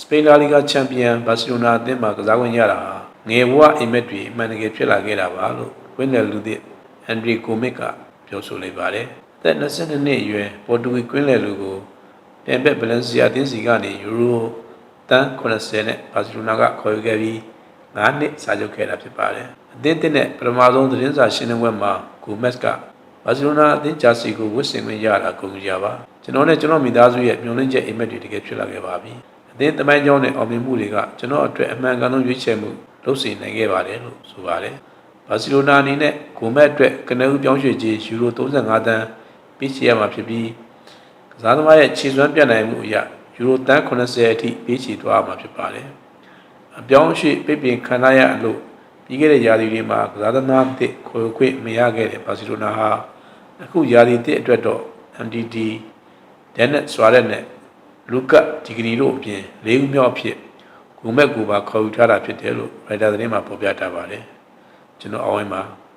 စပိန်လာလီဂါချန်ပီယံဘာစီလိုနာအသင်းမှာကစားခွင့်ရတာဟာငယ်ဘဝအိမ်မက်တွေအမှန်တကယ်ဖြစ်လာခဲ့တာပါလို့ဝင်းနယ်လူသစ်အန်ဒရီကိုမစ်ကပြောဆိုလိုက်ပါတယ်။သက်22နှစ်အရွယ်ပေါ်တူဂီကွင်းလယ်လူကိုပြန်ဘက်ဗလန်စီယာအသင်းစီကနေယူရိုတန်80နဲ့ဘာစီလိုနာကခေါ်ယူခဲ့ပြီး9နှစ်စာချုပ်ခဲ့တာဖြစ်ပါတယ်။အသင်းတစ်နဲ့ပထမဆုံးသတင်းစာရှင်းလင်းပွဲမှာကိုမက်ကဘာစီလိုနာအသင်းဂျာစီကိုဝတ်ဆင်ခွင့်ရတာကုန်ကြပါကျွန်တော်နဲ့ကျွန်တော်မိသားစုရဲ့မျှော်လင့်ချက်အိမ်မက်တွေတကယ်ဖြစ်လာခဲ့ပါပြီ။ အသင်းတမိုင်းကြောင်းနဲ့အောင်မြင်မှုတွေကကျွန်တော်အတွက်အမှန်ကန်ဆုံးရွေးချယ်မှုလုပ်စီနိုင်ခဲ့ပါတယ်လို့ဆိုပါတယ်။ဘာစီလိုနာအနေနဲ့ဂိုမက်အတွက်ကနဦးပြောင်းရွှေ့ခြင်းယူရို35တန်းပေးချေရမှာဖြစ်ပြီးကစားသမားရဲ့ခြေစွမ်းပြတ်နိုင်မှုအရယူရိုတန်း80အထိပေးချေသွားမှာဖြစ်ပါတယ်။အပြောင်းအရွှေ့ပြပြင်ခံရရလို့ပြီးခဲ့တဲ့ရာသီတွေမှာကစားသမားအသစ်ခေါ်ခွင့်မရခဲ့တဲ့ဘာစီလိုနာဟာအခုရာသီတစ်အတွက်တော့ MDD ဒန်နက်ဆွာရက်နဲ့ လူကဒီဂရီတို့အပြင်၄ဦးမြောက်အဖြစ်ဂုံမက်ကူပါခေါ်ယူထားတာဖြစ်တယ်လို့ရိုက်တာသတင်းမှာဖော်ပြထားပါတယ်ကျွန်တော်အောင်ဝင်းပါ